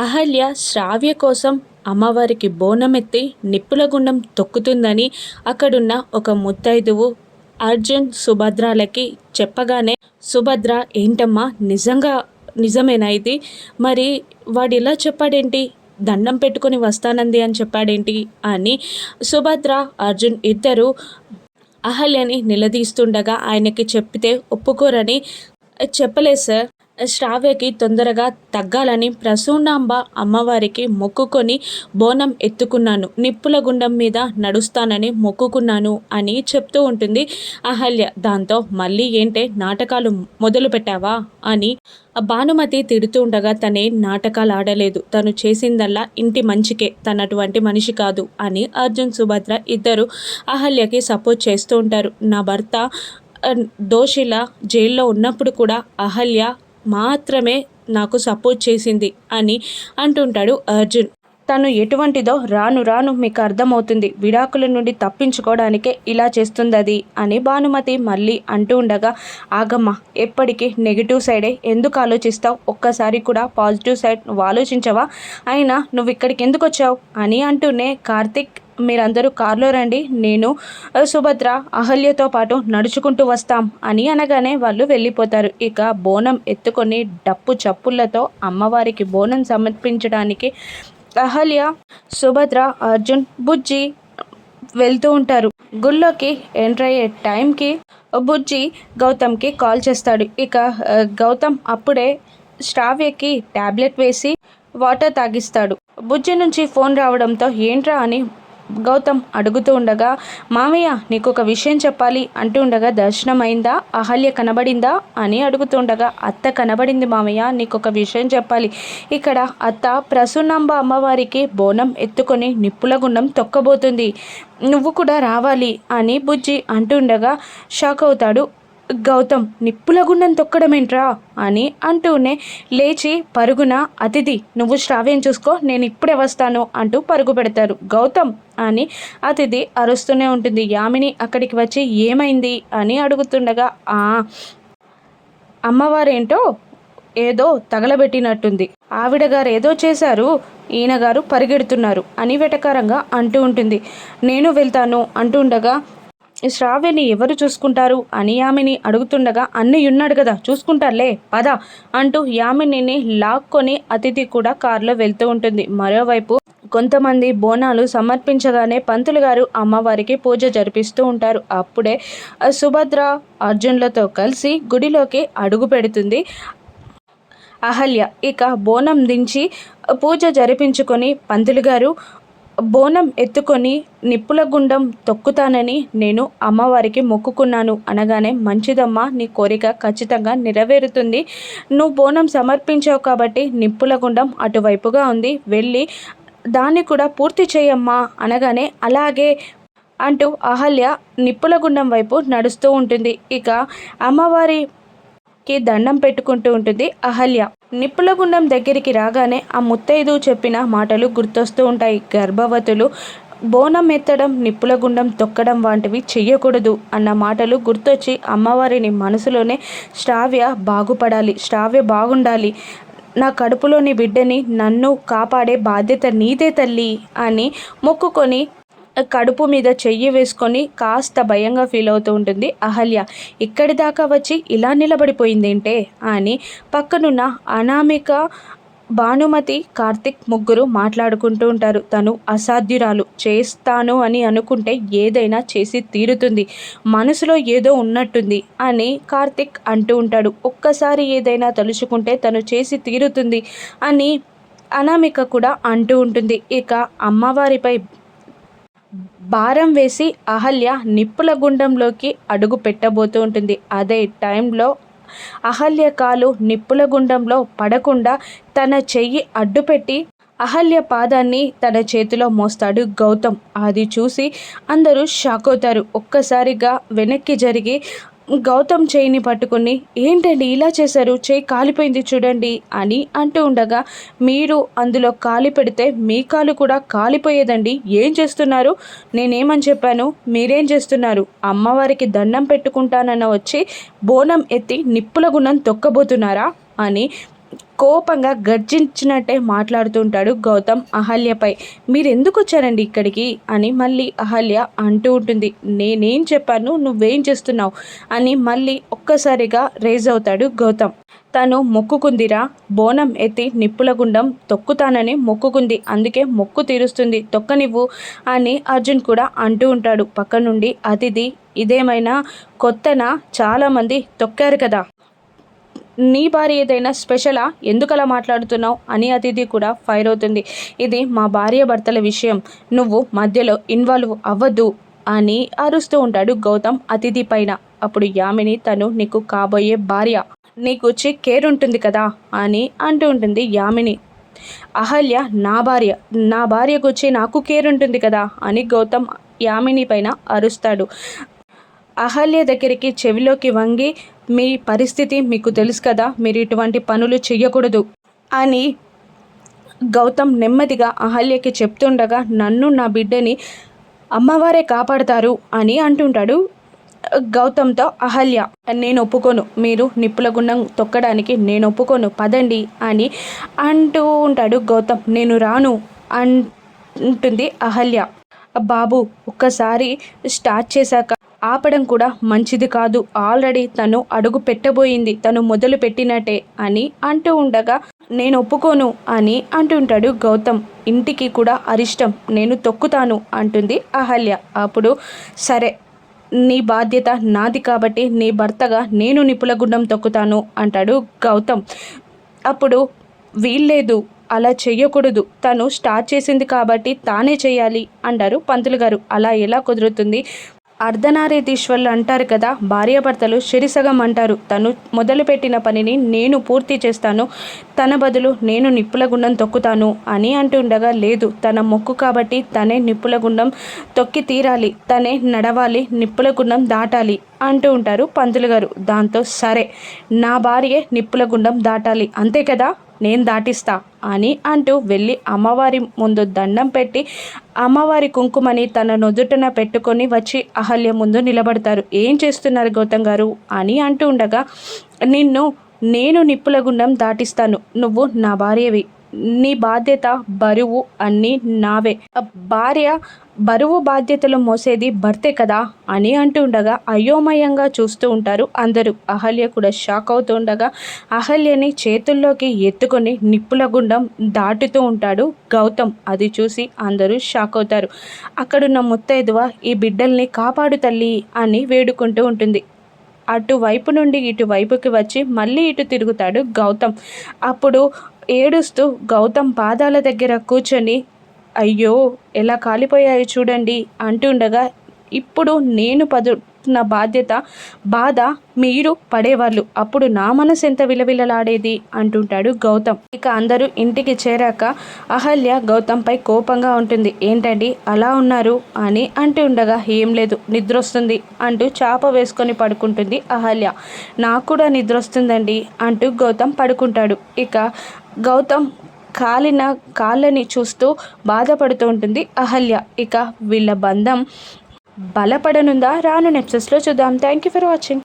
అహల్య శ్రావ్య కోసం అమ్మవారికి బోనమెత్తి నిప్పుల గుండం తొక్కుతుందని అక్కడున్న ఒక ముత్తైదువు అర్జున్ సుభద్రాలకి చెప్పగానే సుభద్ర ఏంటమ్మా? నిజంగా నిజమేనా ఇది? మరి వాడు ఇలా చెప్పాడేంటి? దండం పెట్టుకొని వస్తానంది అని చెప్పాడేంటి? అని సుభద్ర అర్జున్ ఇద్దరు అహల్యని నిలదీస్తుండగా ఆయనకి చెప్తే ఒప్పుకోరని చెప్పలేదు సార్. శ్రావ్యకి తొందరగా తగ్గాలని ప్రసూనాంబ అమ్మవారికి మొక్కుకొని బోనం ఎత్తుకున్నాను. నిప్పుల గుండం మీద నడుస్తానని మొక్కుకున్నాను అని చెప్తూ ఉంటుంది. అహల్య దాంతో మళ్ళీ ఏంటే నాటకాలు మొదలు పెట్టావా అని భానుమతి తిడుతూ ఉండగా తనే నాటకాలు ఆడలేదు తను చేసిందల్లా ఇంటి మంచికే తనటువంటి మనిషి కాదు అని అర్జున్ సుభద్ర ఇద్దరు అహల్యకి సపోర్ట్ చేస్తూ ఉంటారు. నా భర్త దోషిలా జైల్లో ఉన్నప్పుడు కూడా అహల్య మాత్రమే నాకు సపోర్ట్ చేసింది అని అంటుంటాడు అర్జున్. తను ఎటువంటిదో రాను రాను మీకు అర్థమవుతుంది. విడాకుల నుండి తప్పించుకోవడానికే ఇలా చేస్తుంది అది అని భానుమతి మళ్ళీ అంటూ ఉండగా ఆగమ్మ ఎప్పటికీ నెగిటివ్ సైడే ఎందుకు ఆలోచిస్తావు? ఒక్కసారి కూడా పాజిటివ్ సైడ్ నువ్వు ఆలోచించవా? అయినా నువ్వు ఇక్కడికి ఎందుకు వచ్చావు? అని అంటూనే కార్తిక్ మీరందరూ కారులో రండి. నేను సుభద్ర అహల్యతో పాటు నడుచుకుంటూ వస్తాం అని అనగానే వాళ్ళు వెళ్ళిపోతారు. ఇక బోనం ఎత్తుకొని డప్పు చప్పులతో అమ్మవారికి బోనం సమర్పించడానికి అహల్య సుభద్ర అర్జున్ బుజ్జి వెళ్తూ ఉంటారు. గుళ్ళోకి ఎంటర్ అయ్యే టైంకి బుజ్జి గౌతమ్కి కాల్ చేస్తాడు. ఇక గౌతమ్ అప్పుడే శ్రావ్యకి ట్యాబ్లెట్ వేసి వాటర్ తాగిస్తాడు. బుజ్జి నుంచి ఫోన్ రావడంతో ఏంట్రా అని గౌతమ్ అడుగుతూ ఉండగా మామయ్య నీకు ఒక విషయం చెప్పాలి. అంటూ ఉండగా దర్శనం అయిందా అహల్య కనబడిందా? అని అడుగుతుండగా అత్త కనబడింది మామయ్య నీకు ఒక విషయం చెప్పాలి. ఇక్కడ అత్త ప్రసూనాంబ అమ్మవారికి బోనం ఎత్తుకొని నిప్పుల గుండం తొక్కబోతుంది. నువ్వు కూడా రావాలి అని బుజ్జి అంటుండగా షాక్ అవుతాడు. గౌతమ్ నిప్పుల గుండం తొక్కడమేంట్రా? అని అంటూనే లేచి పరుగున అతిథి నువ్వు శ్రావ్యం చూసుకో నేను ఇప్పుడే వస్తాను అంటూ పరుగు పెడతారు. గౌతమ్ అని అతిథి అరుస్తూనే ఉంటుంది. యామిని అక్కడికి వచ్చి ఏమైంది? అని అడుగుతుండగా ఆ అమ్మవారేంటో ఏదో తగలబెట్టినట్టుంది. ఆవిడ గారు ఏదో చేశారు ఈయన గారు పరిగెడుతున్నారు అని వెటకారంగా అంటూ ఉంటుంది. నేను వెళ్తాను అంటుండగా శ్రావ్యని ఎవరు చూసుకుంటారు అని యామిని అడుగుతుండగా అన్నయ్య ఉన్నాడు కదా చూసుకుంటారులే పద అంటూ యామినిని లాక్కొని అతిథి కూడా కారులో వెళ్తూ ఉంటుంది. మరోవైపు కొంతమంది బోనాలు సమర్పించగానే పంతులు గారు అమ్మవారికి పూజ జరిపిస్తూ ఉంటారు. అప్పుడే సుభద్ర అర్జున్లతో కలిసి గుడిలోకి అడుగు పెడుతుంది. అహల్య ఇక బోనం దించి పూజ జరిపించుకొని పంతులు గారు బోనం ఎత్తుకొని నిప్పుల గుండం తొక్కుతానని నేను అమ్మవారికి మొక్కుకున్నాను అనగానే మంచిదమ్మా నీ కోరిక ఖచ్చితంగా నెరవేరుతుంది. నువ్వు బోనం సమర్పించావు కాబట్టి నిప్పుల గుండం అటువైపుగా ఉంది. వెళ్ళి దాన్ని కూడా పూర్తి చేయమ్మా అనగానే అలాగే అంటూ అహల్య నిప్పుల గుండం వైపు నడుస్తూ ఉంటుంది. ఇక అమ్మవారికి దండం పెట్టుకుంటూ ఉంటుంది అహల్య. నిప్పుల గుండం దగ్గరికి రాగానే ఆ ముత్తైదు చెప్పిన మాటలు గుర్తొస్తూ ఉంటాయి. గర్భవతులు బోనం ఎత్తడం నిప్పుల గుండం తొక్కడం వంటివి చెయ్యకూడదు అన్న మాటలు గుర్తొచ్చి అమ్మవారిని మనసులోనే శ్రావ్య బాగుపడాలి శ్రావ్య బాగుండాలి. నా కడుపులోని బిడ్డని నన్ను కాపాడే బాధ్యత నీదే తల్లి అని మొక్కుకొని కడుపు మీద చెయ్యి వేసుకొని కాస్త భయంగా ఫీల్ అవుతూ ఉంటుంది. అహల్య ఇక్కడి దాకా వచ్చి ఇలా నిలబడిపోయిందేంటే అని పక్కనున్న అనామిక భానుమతి కార్తిక్ ముగ్గురు మాట్లాడుకుంటూ ఉంటారు. తను అసాధ్యురాలు. చేస్తాను అని అనుకుంటే ఏదైనా చేసి తీరుతుంది. మనసులో ఏదో ఉన్నట్టుంది అని కార్తిక్ అంటూ ఉంటాడు. ఒక్కసారి ఏదైనా తలుచుకుంటే తను చేసి తీరుతుంది అని అనామిక కూడా అంటూ ఉంటుంది. ఇక అమ్మవారిపై భారం వేసి అహల్య నిప్పుల గుండంలోకి అడుగు పెట్టబోతూ ఉంటుంది. అదే టైంలో అహల్య కాలు నిప్పుల గుండంలో పడకుండా తన చెయ్యి అడ్డుపెట్టి అహల్య పాదాన్ని తన చేతిలో మోస్తాడు గౌతమ్. అది చూసి అందరూ షాక్ అవుతారు. ఒక్కసారిగా వెనక్కి జరిగి గౌతమ్ చేయిని పట్టుకుని ఏంటండి ఇలా చేశారు? చేయి కాలిపోయింది చూడండి అని అంటూ ఉండగా మీరు అందులో కాలి పెడితే మీ కాలు కూడా కాలిపోయేదండి. ఏం చేస్తున్నారు? నేనేమని చెప్పాను? మీరేం చేస్తున్నారు? అమ్మవారికి దండం పెట్టుకుంటానన్న వచ్చి బోనం ఎత్తి నిప్పుల గుణం తొక్కబోతున్నారా? అని కోపంగా గర్జించినట్టే మాట్లాడుతుంటాడు గౌతమ్ అహల్యపై. మీరు ఎందుకు వచ్చారండి ఇక్కడికి? అని మళ్ళీ అహల్య అంటూ ఉంటుంది. నేనేం చెప్పాను? నువ్వేం చేస్తున్నావు? అని మళ్ళీ ఒక్కసారిగా రేజ్ అవుతాడు గౌతమ్. తను మొక్కుకుందిరా. బోనం ఎత్తి నిప్పుల గుండం తొక్కుతానని మొక్కుకుంది. అందుకే మొక్కు తీరుస్తుంది. తొక్కనివ్వు అని అర్జున్ కూడా అంటూ ఉంటాడు. పక్క నుండి అతిథి ఇదేమైనా కొత్తనా? చాలామంది తొక్కారు కదా. నీ భార్య ఏదైనా స్పెషలా? ఎందుకలా మాట్లాడుతున్నావు? అని అతిథి కూడా ఫైర్ అవుతుంది. ఇది మా భార్య భర్తల విషయం. నువ్వు మధ్యలో ఇన్వాల్వ్ అవ్వద్దు అని అరుస్తూ ఉంటాడు గౌతమ్ అతిథి పైన. అప్పుడు యామిని తను నీకు కాబోయే భార్య. నీకు వచ్చి కేర్ ఉంటుంది కదా? అని అంటూ ఉంటుంది యామిని. అహల్య నా భార్య. నా భార్యకు వచ్చి నాకు కేర్ ఉంటుంది కదా? అని గౌతమ్ యామిని పైన అరుస్తాడు. అహల్య దగ్గరికి చెవిలోకి వంగి మీ పరిస్థితి మీకు తెలుసు కదా మీరు ఇటువంటి పనులు చెయ్యకూడదు అని గౌతమ్ నెమ్మదిగా అహల్యకి చెప్తుండగా నన్ను నా బిడ్డని అమ్మవారే కాపాడతారు అని అంటుంటాడు గౌతమ్తో అహల్య. నేను ఒప్పుకోను మీరు నిప్పుల గుండం తొక్కడానికి నేను ఒప్పుకోను పదండి అని అంటూ ఉంటాడు గౌతమ్. నేను రాను అంటుంది అహల్య. బాబు ఒక్కసారి స్టార్ట్ చేశాక ఆపడం కూడా మంచిది కాదు. ఆల్రెడీ తను అడుగు పెట్టబోయింది. తను మొదలు పెట్టినట్టే అని అంటూ ఉండగా నేను ఒప్పుకోను అని అంటుంటాడు గౌతమ్. ఇంటికి కూడా అరిష్టం నేను తొక్కుతాను అంటుంది అహల్య. అప్పుడు సరే నీ బాధ్యత నాది కాబట్టి నీ భర్తగా నేను నిపుల గుండం తొక్కుతాను అంటాడు గౌతమ్. అప్పుడు వీల్లేదు. అలా చెయ్యకూడదు. తను స్టార్ట్ చేసింది కాబట్టి తానే చేయాలి అంటారు పంతులు గారు. అలా ఎలా కుదురుతుంది? అర్ధనారీతీశ్వర్లు అంటారు కదా భార్యాభర్తలు శిరిసగం అంటారు. తను మొదలుపెట్టిన పనిని నేను పూర్తి చేస్తాను. తన బదులు నేను నిప్పుల గుండం తొక్కుతాను అని అంటుండగా లేదు తన మొక్కు కాబట్టి తనే నిప్పుల గుండం తొక్కి తీరాలి. తనే నడవాలి నిప్పుల గుండం దాటాలి అంటూ ఉంటారు పంతులు గారు. దాంతో సరే నా భార్యే నిప్పుల గుండం దాటాలి. అంతే కదా? నేను దాటిస్తా అని అంటూ వెళ్ళి అమ్మవారి ముందు దండం పెట్టి అమ్మవారి కుంకుమని తన నుదుటన పెట్టుకొని వచ్చి అహల్య ముందు నిలబడతారు. ఏం చేస్తున్నారు గౌతమ్ గారు? అని అంటూ ఉండగా నిన్ను నేను నిప్పుల గుండం దాటిస్తాను. నువ్వు నా భార్యవి. నీ బాధ్యత బరువు అన్నీ నావే. భార్య బరువు బాధ్యతలు మోసేది భర్తే కదా అని అంటుండగా అయోమయంగా చూస్తూ ఉంటారు అందరూ. అహల్య కూడా షాక్ అవుతూ ఉండగా అహల్యని చేతుల్లోకి ఎత్తుకొని నిప్పుల గుండం దాటుతూ ఉంటాడు గౌతమ్. అది చూసి అందరూ షాక్ అవుతారు. అక్కడున్న ముత్తైదువ ఈ బిడ్డల్ని కాపాడు తల్లి అని వేడుకుంటూ ఉంటుంది. అటువైపు నుండి ఇటువైపుకి వచ్చి మళ్ళీ ఇటు తిరుగుతాడు గౌతమ్. అప్పుడు ఏడుస్తూ గౌతమ్ పాదాల దగ్గర కూర్చొని అయ్యో ఎలా కాలిపోయాయో చూడండి అంటుండగా ఇప్పుడు నేను పదు నా బాధ్యత బాధ మీరు పడేవాళ్ళు. అప్పుడు నా మనసు ఎంత విలవిలలాడేది? అంటుంటాడు గౌతమ్. ఇక అందరూ ఇంటికి చేరాక అహల్య గౌతమ్పై కోపంగా ఉంటుంది. ఏంటండి అలా ఉన్నారు? అని అంటూ ఉండగా ఏం లేదు నిద్ర వస్తుంది అంటూ చాప వేసుకొని పడుకుంటుంది అహల్య. నాకు కూడా నిద్ర వస్తుందండి అంటూ గౌతమ్ పడుకుంటాడు. ఇక గౌతమ్ కాలిన కాళ్ళని చూస్తూ బాధపడుతూ ఉంటుంది అహల్య. ఇక వీళ్ళ బంధం బలపడనుందా? రాను నెప్సెస్లో చూద్దాం. Thank you for watching